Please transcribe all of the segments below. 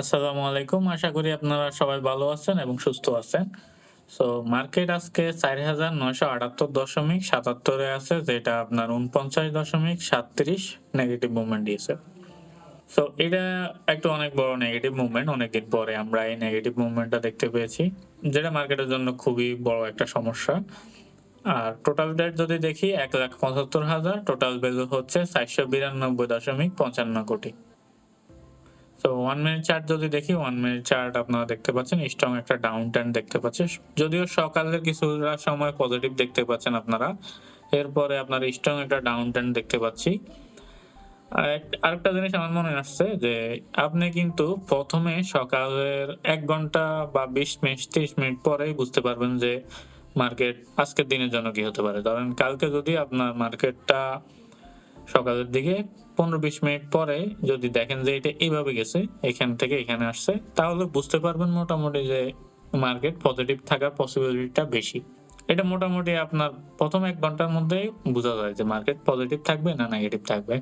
আসসালামু আলাইকুম। আশা করি আপনারা সবাই ভালো আছেন এবং সুস্থ আছেন। সো মার্কেট আজকে চার হাজার নয়শো আটাত্তর দশমিক সাতাত্তরে আছে, যেটা আপনার উনপঞ্চাশ দশমিক সাতত্রিশ নেগেটিভ মুভমেন্ট দিয়েছে। সো এটা একটা অনেক বড় নেগেটিভ মুভমেন্ট অনেকদিন পরে আমরা এই নেগেটিভ মুভমেন্টটা দেখতে পেয়েছি, যেটা মার্কেটের জন্য খুবই বড় একটা সমস্যা। আর টোটাল ডেট যদি দেখি, এক লাখ পঁচাত্তর হাজার টোটাল ভ্যালু হচ্ছে চারশো বিরানব্বই দশমিক পঞ্চান্ন কোটি। তো ওয়ান মিনিট চার্ট যদি দেখি ওয়ান মিনিট চার্ট আপনারা দেখতে পাচ্ছেন স্ট্রং একটা ডাউন ট্রেন্ড দেখতে পাচ্ছেন। যদিও সকালের কিছুটা সময় পজিটিভ দেখতে পাচ্ছেন আপনারা, এরপরে আপনার স্ট্রং একটা ডাউন ট্রেন্ড দেখতে পাচ্ছি। আর আরেকটা জিনিস আমার মনে আসছে যে, আপনি কিন্তু প্রথমে সকালের এক ঘণ্টা বা বিশ মিনিট, ত্রিশ মিনিট পরেই বুঝতে পারবেন যে মার্কেট আজকের দিনের জন্য কি হতে পারে। ধরেন কালকে যদি আপনার মার্কেটটা সকালের দিকে পনেরো বিশ মিনিট পরে যদি দেখেন যে এটা এইভাবে গেছে, এখান থেকে এখানে আসছে, তাহলে বুঝতে পারবেন মোটামুটি যে মার্কেট পজিটিভ থাকার পসিবিলিটিটা বেশি। এটা মোটামুটি আপনার প্রথম এক ঘণ্টার মধ্যে বোঝা যায় যে মার্কেট পজিটিভ থাকবে না নেগেটিভ থাকবে।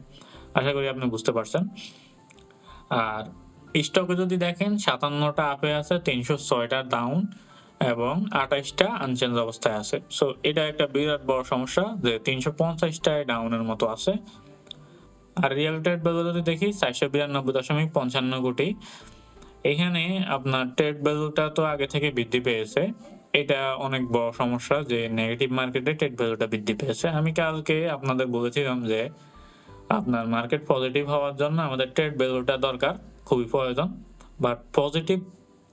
আশা করি আপনি বুঝতে পারছেন। আর স্টকে যদি দেখেন, সাতান্নটা আপে আছে, তিনশো ছয়টা ডাউন এবং আঠাইশটা আনচেঞ্জ অবস্থায় আছে। সো এটা একটা বিরাট বড় সমস্যা যে তিনশো পঞ্চাশটায় ডাউনের মতো আছে। আর রিয়েল ট্রেড ভ্যালু যদি দেখি, চারশো বিরানব্বই দশমিক পঞ্চান্ন কোটি এখানে আপনার ট্রেড ভ্যালুটা তো আগে থেকে বৃদ্ধি পেয়েছে। এটা অনেক বড় সমস্যা যে নেগেটিভ মার্কেটে ট্রেড ভ্যালুটা বৃদ্ধি পেয়েছে। আমি কালকে আপনাদের বলেছিলাম যে আপনার মার্কেট পজিটিভ হওয়ার জন্য আমাদের ট্রেড ভ্যালুটা দরকার, খুবই প্রয়োজন। বাট পজিটিভ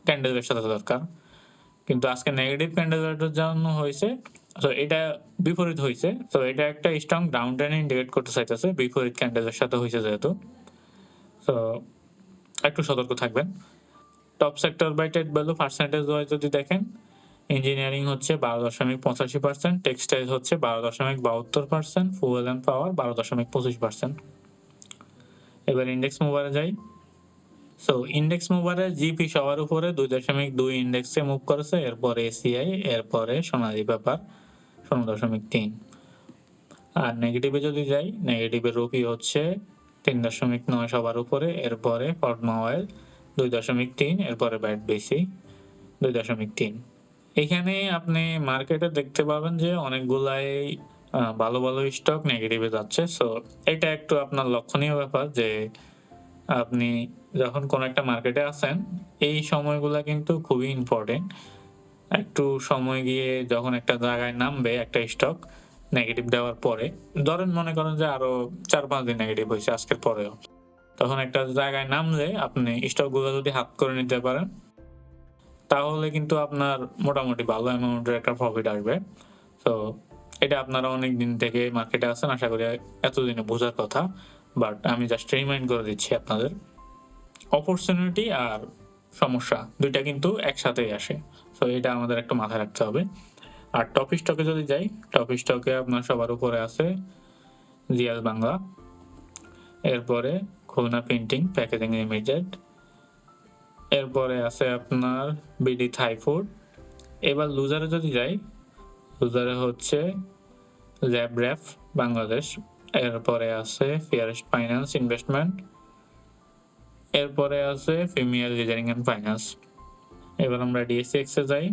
ক্যান্ডেলের সাথে দরকার। কিন্তু আজকে নেগেটিভ ক্যান্ডেলের জন্য হয়েছে তো এটা বিপরীত হয়েছে তো এটা একটা স্ট্রং ডাউন ট্রেন ইন্ডিকেট করতে চাইতেছে। বিপরীত ক্যান্ডেলের সাথে হয়েছে যেহেতু। তো একটু সতর্ক থাকবেন। Top sector by trade value percentage wise যদি দেখেন ইঞ্জিনিয়ারিং হচ্ছে বারো দশমিক পঁচাশি পার্সেন্ট টেক্সটাইল হচ্ছে বারো দশমিক বাহাত্তর পার্সেন্ট ফুয়েল অ্যান্ড পাওয়ার বারো দশমিক পঁচিশ পার্সেন্ট এবার ইন্ডেক্স মুভারে যাই। সো ইন্ডেক্স মুভারে জিপি সবার উপরে দুই দশমিক দুই ইন্ডেক্সে মুভ করেছে, এরপরে এসিআই এরপরে সোনালী ব্যাপার শূন্য দশমিক তিন। আর নেগেটিভে যদি যাই নেগেটিভে রুপি হচ্ছে তিন দশমিক নয় সবার উপরে, এরপরে অয়েল দুই দশমিক তিন, এরপরে ব্যাট দুই দশমিক তিন। এখানে আপনি মার্কেটে দেখতে পাবেন যে অনেকগুলাই ভালো ভালো স্টক নেগেটিভে যাচ্ছে। সো এটা একটু আপনার লক্ষণীয় ব্যাপার যে আপনি যখন কোন একটা মার্কেটে আছেন এই সময়গুলা কিন্তু খুবই ইম্পর্টেন্ট একটু সময় গিয়ে যখন একটা জায়গায় নামবে, একটা স্টক নেগেটিভ দেওয়ার পরে, ধরেন মনে করেন যে আরও চার পাঁচ দিন নেগেটিভ হয়েছে আজকের পরেও। তখন একটা জায়গায় নামলে আপনি স্টকগুলো যদি হাত করে নিতে পারেন, তাহলে কিন্তু আপনার মোটামুটি ভালো অ্যামাউন্টের একটা প্রফিট আসবে। তো এটা আপনারা অনেক দিন থেকে মার্কেটে আছেন, আশা করি এতদিনে বোঝার কথা। বাট আমি জাস্ট রিমাইন্ড করে দিচ্ছি আপনাদের। অপরচুনিটি আর সমস্যা। দুইটা কিন্তু একসাথেই আসে। তো এটা আমাদের একটু মাথায় রাখতে হবে। আর টপ স্টকে যদি যাই টপ স্টকে আপনার সবার উপরে আছে জিয়াল বাংলা। এরপরে খুলনা প্রিন্টিং প্যাকেজিং লিমিটেড এরপরে আছে আপনার বিডি থাই ফুড এবার লুজারে যদি যাই লুজারে হচ্ছে ল্যাব র্যাফ বাংলাদেশ। এরপরে আছে ফিয়ারেস্ট ফাইন্যান্স ইনভেস্টমেন্ট এরপরে আছে ফিমিয়াল লিজারিং অ্যান্ড ফাইন্যান্স এবার আমরা ডিএসসিএক্স এ যাই।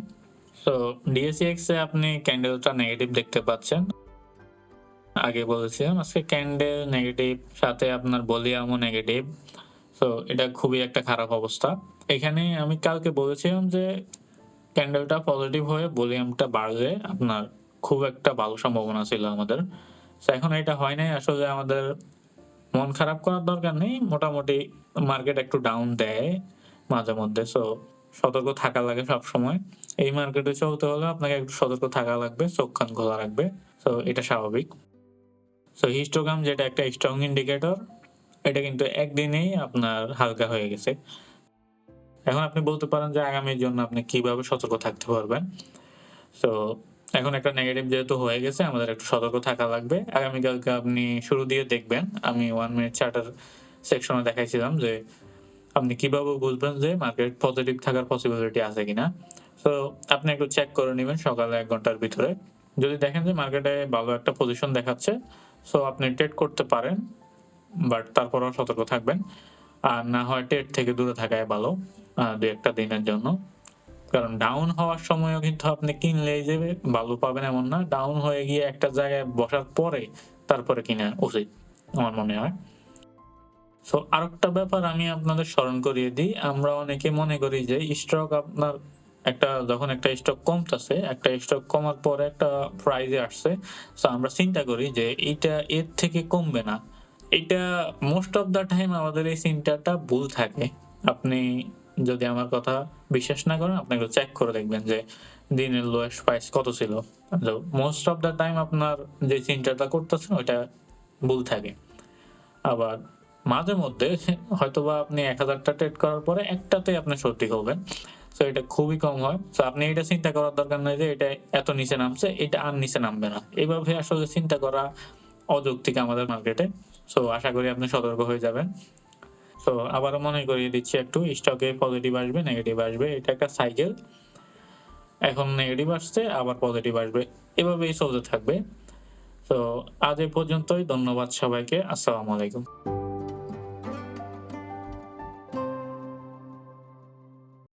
তো ডিএসসিএক্স এ আপনি ক্যান্ডেলটা নেগেটিভ দেখতে পাচ্ছেন। আগে বলেছিলাম, আজকে ক্যান্ডেল নেগেটিভ সাথে আপনার ভলিউমও নেগেটিভ তো এটা খুবই একটা খারাপ অবস্থা। এখানে আমি কালকে বলেছিলাম যে ক্যান্ডেলটা পজিটিভ হয়ে ভলিউমটা বাড়লে আপনার খুব একটা ভালো সম্ভাবনা ছিল আমাদের। এখন এটা হয় নাই। আসলে আমাদের মন খারাপ করার দরকার নেই। মোটামুটি মার্কেট একটু ডাউন দেয় মাঝে মধ্যে সো সতর্ক থাকা লাগে সব সময় এই মার্কেটে চলতে হলে আপনাকে একটু সতর্ক থাকা লাগবে, চোখ কান খোলা রাখবে তো এটা স্বাভাবিক। সো হিস্টোগ্রাম যেটা একটা স্ট্রং ইন্ডিকেটর এটা কিন্তু একদিনেই আপনার হালকা হয়ে গেছে। এখন আপনি বলতে পারেন যে আগামীর জন্য আপনি কীভাবে সতর্ক থাকতে পারবেন। তো এখন একটা নেগেটিভ যেহেতু হয়ে গেছে, আমাদের একটু সতর্ক থাকা লাগবে। আগামীকালকে আপনি শুরু দিয়ে দেখবেন, আমি ওয়ান মিনিট চার্টার সেকশনে দেখাইছিলাম যে আপনি কীভাবে বুঝবেন যে মার্কেট পজিটিভ থাকার পসিবিলিটি আছে কিনা? তো আপনি একটু চেক করে নেবেন সকালে এক ঘণ্টার ভিতরে। যদি দেখেন যে মার্কেটে ভালো একটা পজিশন দেখাচ্ছে সো আপনি ট্রেড করতে পারেন বাট তারপরেও সতর্ক থাকবেন। আর না হয় টেট থেকে দূরে থাকাই ভালো দু একটা দিনের জন্য। কারণ ডাউন হওয়ার সময়ও কিন্তু আপনি কিনলেই যে ভালো পাবেন এমন না। ডাউন হয়ে গিয়ে একটা জায়গায় বসার পরে তারপরে কিনা উচিত, আমার মনে হয়। সো আরেকটা ব্যাপার আমি আপনাদের স্মরণ করিয়ে দিই। আমরা অনেকে মনে করি যে স্টক আপনার একটা, যখন একটা স্টক কমতেছে, একটা স্টক কমার পরে একটা প্রাইজে আসছে। তো আমরা চিন্তা করি যে এইটা এর থেকে কমবে না। এটা মোস্ট অফ দ্য টাইম আমাদের এই চিন্তাটা ভুল থাকে। আপনি যদি আমার কথা বিশ্বাস না করেন, আপনি একটু চেক করে দেখবেন যে দিনের লোয়েস্ট প্রাইস কত ছিল। মোস্ট অফ দ্য টাইম আপনার যে চিন্তাটা করতেছেন, ওইটা ভুল থাকে। আবার মাঝে মধ্যে হয়তোবা আপনি এক হাজারটা ট্রেড করার পরে একটাতে আপনি সঠিক হবেন। তো এটা খুবই কম হয়। তো আপনি এটা চিন্তা করার দরকার নেই যে এটা এত নিচে নামছে, এটা আর নিচে নামবে না। এইভাবে আসলে চিন্তা করা অযৌক্তিক আমাদের মার্কেটে সো আশা করি আপনি সতর্ক হয়ে যাবেন। তো আবারও মনে করিয়ে দিচ্ছি একটু স্টকে পজিটিভ আসবে নেগেটিভ আসবে, এটা একটা সাইকেল এখন নেগেটিভ আসছে, আবার পজিটিভ আসবে। এভাবেই চলতে থাকবে। তো আজ এ পর্যন্তই। ধন্যবাদ সবাইকে। আসসালামু আলাইকুম।